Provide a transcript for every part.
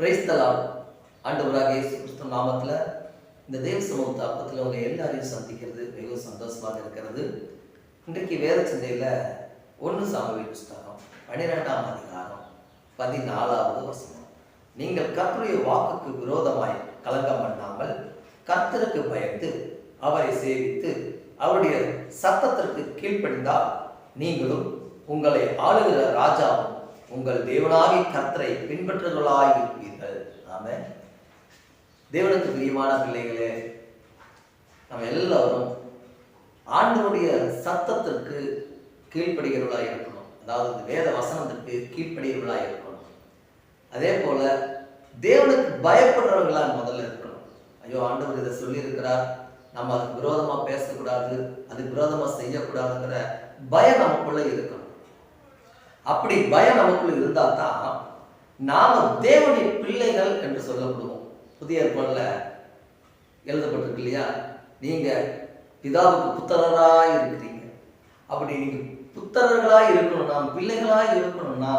பிரைஸ்தலாம் ஆண்டவராக இயேசு கிறிஸ்து நாமத்தில் இந்த தேவ சமூக தாக்கத்தில் உங்க எல்லாரையும் சந்திக்கிறது மிகவும் சந்தோஷமாக இருக்கிறது. இன்றைக்கு வேத சிந்தையில் ஒன்று சாமி புஸ்தகம் பன்னிரெண்டாம் அதிகாரம் பதினாலாவது வசனம். நீங்கள் கர்த்தருடைய வாக்குக்கு விரோதமாய் கலங்கம் பண்ணாமல் கர்த்தருக்கு பயந்து அவரை சேவித்து அவருடைய சத்தத்திற்கு கீழ்ப்படிந்தால் நீங்களும் உங்களை ஆளுகிற ராஜாவும் உங்கள் தேவனாகி கர்த்தரை பின்பற்றுகளாய் இருப்பீர்கள் நாம தேவனுக்கு பிரியமான பிள்ளைகளே நம்ம எல்லாரும் ஆண்டவருடைய சத்தத்திற்கு கீழ்ப்படுகிறவர்களாக இருக்கணும். அதாவது வேத வசனத்திற்கு கீழ்ப்படுகிறவர்களாக இருக்கணும். அதே போல தேவனுக்கு பயப்படுறவர்களா முதல்ல இருக்கணும். ஐயோ ஆண்டவர் இதை சொல்லியிருக்கிறார். நம்ம அதுக்கு விரோதமாக பேசக்கூடாது அதுக்கு விரோதமாக செய்யக்கூடாதுங்கிற பயம் நமக்குள்ளே இருக்கணும். அப்படி பயம் நமக்குள் இருந்தால் தான் நாம தேவனுடைய பிள்ளைகள் என்று சொல்லப்படுவோம். புதிய ஏற்பாடுல எழுதப்பட்டிருக்கு இல்லையா? நீங்க பிதாவுக்கு புத்தரராய் இருக்கிறீங்க. அப்படி நீங்க புத்தரர்களாய் இருக்கணும்னா பிள்ளைகளாய் இருக்கணும்னா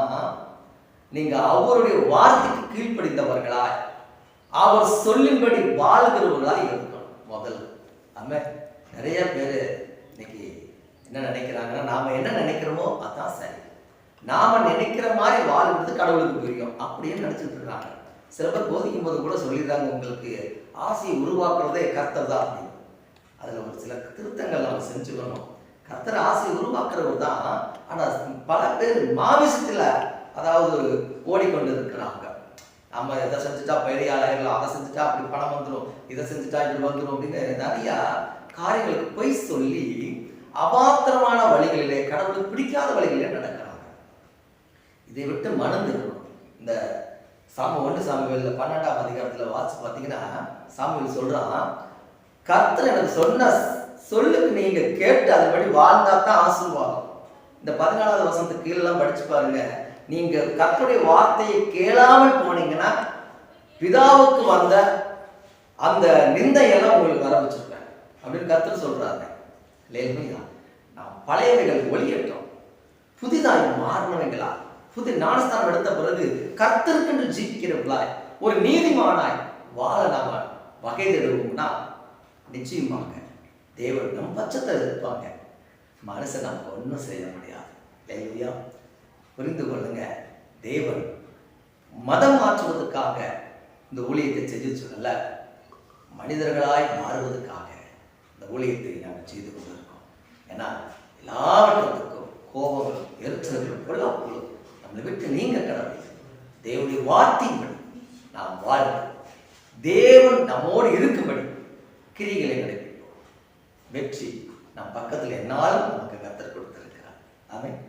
நீங்க அவருடைய வார்த்தைக்கு கீழ்ப்படிந்தவர்களாய் அவர் சொல்லின்படி வாழ்கிறவர்களாய் இருக்கணும் முதல்ல. ஆமே. நிறைய பேர் இன்னைக்கு என்ன நினைக்கிறாங்கன்னா நாம என்ன நினைக்கிறோமோ அதான் சரி. நாம நினைக்கிற மாதிரி வாழ்றது கடவுளுக்கு புரியும். அப்படின்னு நினைச்சிட்டு இருக்காங்க. சில பேர் போதிக்கும் போது கூட சொல்லிடுறாங்க உங்களுக்கு ஆசையை உருவாக்குறதே கர்த்தர் தான். அப்படின்னு. அதுல ஒரு சில திருத்தங்கள் நம்ம செஞ்சுக்கணும் கர்த்தர் ஆசையை உருவாக்குறவர் தான். ஆனா பல பேர் மாமிசத்துல அதாவது ஓடிக்கொண்டு இருக்கிறாங்க. நம்ம எதை செஞ்சுட்டா பெரிய ஆளாயிரலாம் அதை செஞ்சுட்டா அப்படி பணம் வந்துடும் இதை செஞ்சுட்டா இப்படி வந்துடும் அப்படின்னு நிறைய காரியங்களுக்கு பொய் சொல்லி அபாத்திரமான வழிகளிலே கடவுளுக்கு பிடிக்காத வழிகளிலே நடக்கிறாங்க. இதை விட்டு மணந்து இந்த சாம ஒன்று சாமியில் பன்னெண்டாம் அதிகாரத்தில் வாசி பார்த்தீங்கன்னா சாமியில் சொல்கிறான் கர்த்தர் எனக்கு சொன்ன சொல்லுக்கு நீங்கள் கேட்டு அதுபடி வாழ்ந்தா தான் ஆசீர்வாதம். இந்த பதினாலாவது வசனத்துக்கு கீழெல்லாம் படிச்சு பாருங்க. நீங்கள் கர்த்தருடைய வார்த்தையை கேளாமல் போனீங்கன்னா பிதாவுக்கு வந்த அந்த நிந்தையெல்லாம் உங்களுக்கு வர வச்சிருப்பேன் அப்படின்னு கர்த்தர் சொல்கிறாங்க இல்லையா நான் பழையவைகள் ஒளியட்டும் புதிதாக மாறினவைகளா புது ஞானஸ்தானம் எடுத்த பிறகு கர்த்தருக்கென்று ஜீவிக்கிறவர்களாய் ஒரு நீதிமானாய் வாழ நாம வகை தருவோம்னா நிச்சயமாக தேவன் நம் இருப்பாங்க. மனசை நமக்கு ஒன்றும் செய்ய முடியாது. இல்லையா? புரிந்து கொள்ளுங்க. தேவன் மதம் மாற்றுவதற்காக இந்த ஊழியத்தை செஞ்சு சொல்லல. மனிதர்களாய் மாறுவதற்காக இந்த ஊழியத்தை நாங்கள் செய்து கொண்டிருக்கோம். ஏன்னா வாத்தியும்படி நாம் வாழ்ந்து தேவன் நம்மோடு இருக்கும்படி கிரிகளை நடைபெறுவோம் வெற்றி நம் பக்கத்தில் என்னாலும் நமக்கு கத்தர் கொடுத்திருக்கிறார். ஆமாம்